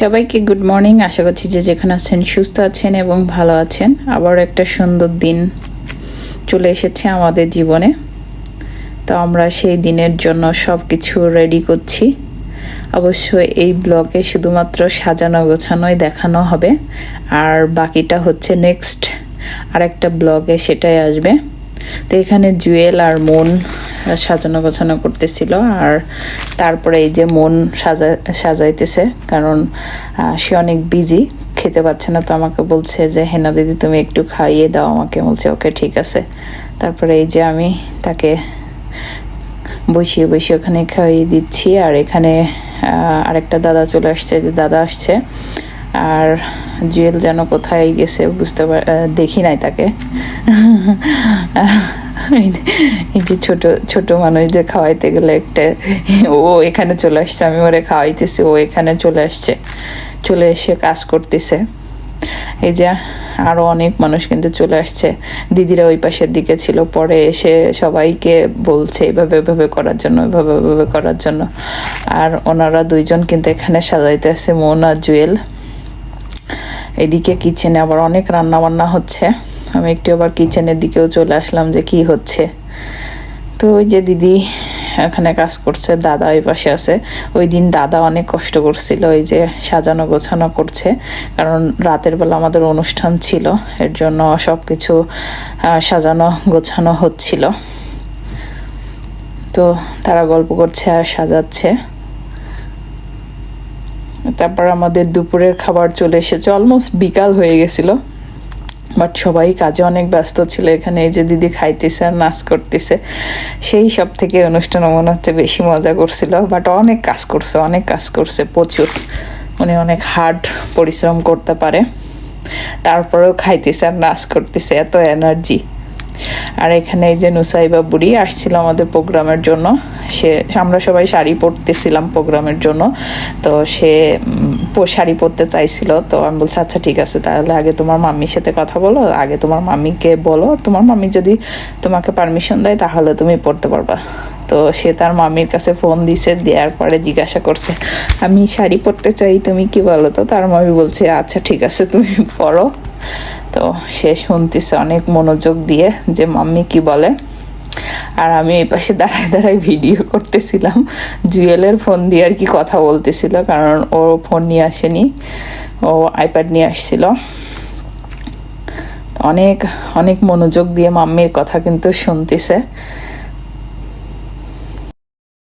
সবাইকে good morning. আশা করছি যে যেখানে আছেন সুস্থ আছেন এবং ভালো আছেন। আবার একটা সুন্দর দিন চলে এসেছে আমাদের জীবনে। তো আমরা সেই দিনের জন্য সব কিছু রেডি করছি। অবশ্য এই ব্লগে শুধুমাত্র সাজানো গোছানোই দেখানো হবে। আর বাকিটা হচ্ছে নেক্সট আরেকটা ব্লগে সেটাই আসবে। তো এখানে জুয়েল আর মন সাজানো গোছানো করতেছিল আর তারপরে এই যে মন সাজা, সাজাইতেছে, কারণ সে অনেক বিজি খেতে পাচ্ছে না, তো আমাকে বলছে যে, হেনা দিদি, তুমি একটু খাইয়ে দাও আমাকে। বলছে, ওকে, ঠিক আছে। তারপরে এই যে আমি তাকে বসিয়ে বসিয়ে ওখানে খাইয়ে দিচ্ছি আর এখানে আরেকটা দাদা চলে আসছে, যে দাদা আসছে। আর জুয়েল যেন কোথায় গেছে বুঝতে পার দেখি নাই তাকে। এই যে- ছোট ছোট মানুষদের খাওয়াইতে গেলে একটা, ও এখানে চলে আসছে, আমি ওরে খাওয়াইতেছি, ও এখানে চলে আসছে, চলে এসে কাজ করতেছে। এই যে আরও অনেক মানুষ কিন্তু চলে আসছে, দিদিরা ওই পাশের দিকে ছিল, পরে এসে সবাইকে বলছে, এভাবে এভাবে করার জন্য, এভাবে এভাবে করার জন্য। আর ওনারা দুইজন কিন্তু এখানে সাজাইতে আছে, মন আর জুয়েল। এদিকে কিচেনে আবার অনেক রান্না বান্না হচ্ছে। আমি একটু আবার কিচেনের দিকেও চলে আসলাম যে কি হচ্ছে। তো ওই যে দিদি এখানে কাজ করছে, দাদা ওই পাশে আছে। ওই দিন দাদা অনেক কষ্ট করছিল ওই যে সাজানো গোছানো করছে, কারণ রাতের বেলা আমাদের অনুষ্ঠান ছিল, এর জন্য সব কিছু সাজানো গোছানো হচ্ছিল। তো তারা গল্প করছে আর সাজাচ্ছে। তারপর আমাদের দুপুরের খাবার চলে এসেছে অলমোস্ট বিকাল হয়ে গেছিল। বাট সবাই কাজে অনেক ব্যস্ত ছিল। এখানে এই যে দিদি খাইতেছে আর নাচ করতেছে, সেই সব থেকে অনুষ্ঠান মনে হচ্ছে বেশি মজা করছিল। বাট অনেক কাজ করছে, অনেক কাজ করছে প্রচুর। উনি অনেক হার্ড পরিশ্রম করতে পারে। তারপরেও খাইতেছে আর নাচ করতেছে, এত এনার্জি আর এখানে এই যে নুসাইবা বুড়ি আসছিল আমাদের প্রোগ্রামের জন্য। সে, আমরা সবাই শাড়ি পরতেছিলাম প্রোগ্রামের জন্য। তো সে শাড়ি পরতে চাইছিল। তো আমি বলছি আচ্ছা ঠিক আছে, তাহলে আগে তোমার মাম্মির সাথে কথা বলো, আগে তোমার মাম্মিকে বলো। তোমার মাম্মি যদি তোমাকে পারমিশন দেয়, তাহলে তুমি পড়তে পারবা। তো সে তার মাম্মির কাছে ফোন দিছে, দেওয়ার পরে জিজ্ঞাসা করছে, আমি শাড়ি পরতে চাই, তুমি কি বলো? তো তার মামি বলছে আচ্ছা ঠিক আছে, তুমি পরো। তো সে শুনতেছে অনেক মনোযোগ দিয়ে যে, মাম্মি কি বলে? আর আমি এই পাশে দাঁড়ায় দাঁড়ায় ভিডিও করতেছিলাম। জুয়েলের ফোন দিয়ে আর কি কথা বলতেছিল, কারণ ও ফোন নিয়ে আসেনি, ও আইপ্যাড নিয়ে আসছিল। অনেক অনেক মনোযোগ দিয়ে মাম্মির কথা কিন্তু শুনতেছে।